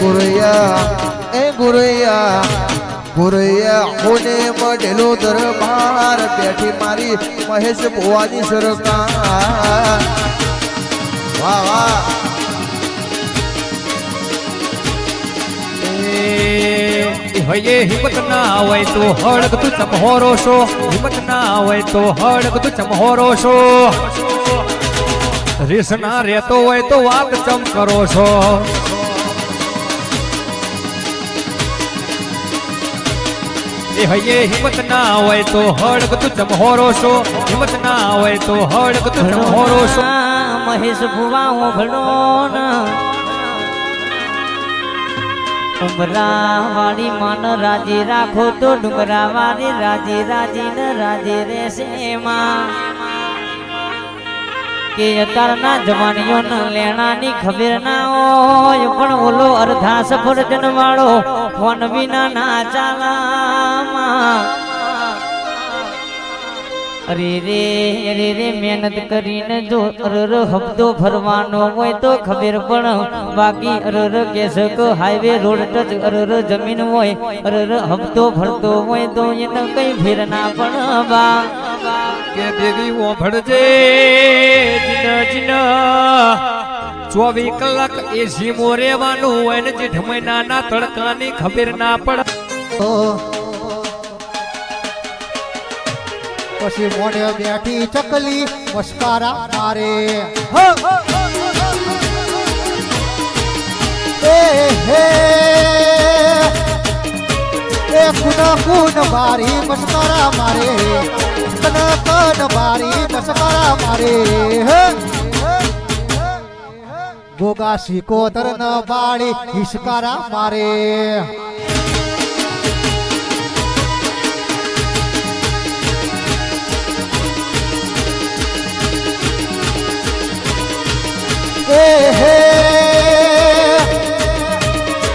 ગુરૈયા, એ ગુરૈયા ગુરૈયા, હોને દરબાર, બેઠી મારી મહેશ ભુવાની સરકાર. હયે હિંમત ના હોય તો હળગ તું ચમહોરો છો હિંમત ના હોય તો હળગ તું ચમહોરો છો રીસ ના રહેતો હોય તો વાત ચમ કરો છો. એ હયે, હિંમત ના હોય તો હળગ તું ચમહોરો છો. હિંમત ના હોય તો હળગ તું ચમહોરો છો. મહેશ ભુવા ઓભળો ડુંગરા વાળી માન રાજી રાખો તો ડુંગરા વાળી રાજી રાજી ને રાજી રહેશે માં કે અત્યારના જવાનીઓ ન લેણાની ખબર ના હોય, પણ ઓલો અર્ધા સફરજન વાળો ફોન વિના ના ચાલામાં. અરે રે અરે રે, મહેનત કરીને જો અરર હપ્તો ભરવાનો હોય તો ખબર પણ બાકી અરર કેસ કે હાઈવે રોડ ટચ અરર જમીન હોય, અરર હપ્તો ભરતો હોય તો એને કઈ ફેર ના પણ બા. કે દેવી ઓભળજે જીન જીન ચોવીસ કલાક એ મો રેવાનું હોય ને જેઠ મહિનાના તડકાની ખબર ના પડે. પછી મોઢે બેઠી ચકલી મસ્કારા મારે. એ હે. એ કુન કુન બારી મસ્કારા મારે. કન કન બારી મસ્કારા મારે. હે. ગોગા શિકોતર ન બાળી હિસકારા મારે એ હે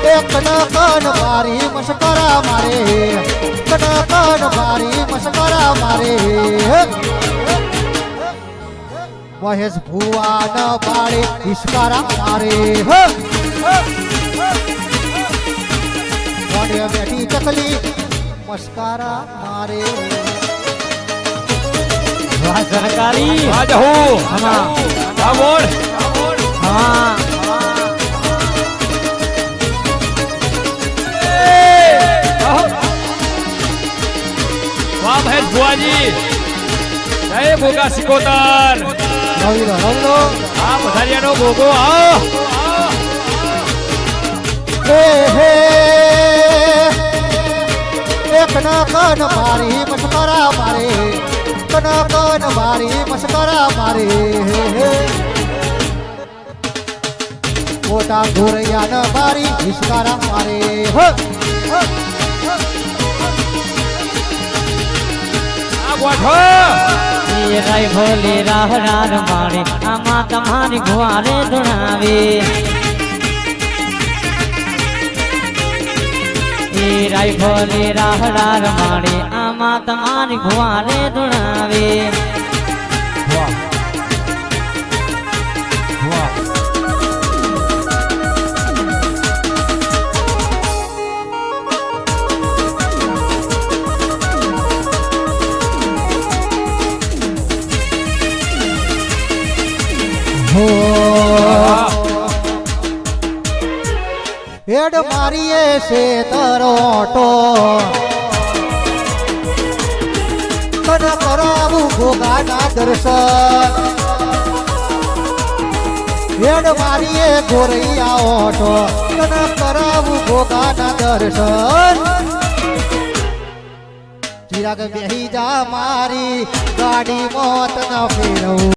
એ કન કન બારી મસ્કરા મારે કન કન બારી મસ્કરા મારે મહેશ ભુવા ન બાળે ઈશ્કારા મારે હે મોઢે બેઠી ચકલી? મસ્કારા મારે. વાહ સરકારી આજ હું. હા બોલ. હા. વાહ મહેશ ભુવાજી. જય ભોગા સિકોતર. રવિલો રવિલો આ પથારિયાનો ભોગો આવો. એ હે. એક ન કન મારી મસ્કરા મારે. કન કન મારી મસ્કરા મારે. મોટા ગોરૈયા ન મારી હિસકારા મારે. હ. આ ગોઠો. એ રાય ભોલે રાહ રાર માણે આમાં તમારી ગુવારે ધણાવે રાય ભોલે રાહ રાર માણે આમાં તમારી ગુવારે ધણાવે હો હેડ મારીએ છે તરોટો કન કરાવું ભોગાના દર્શન. હેડ મારીએ ગોરૈયા ઓટો કન કરાવું ભોગાના દર્શન. ચિરાગ બેહી જા મારી ગાડી મોત ન ફેરવું.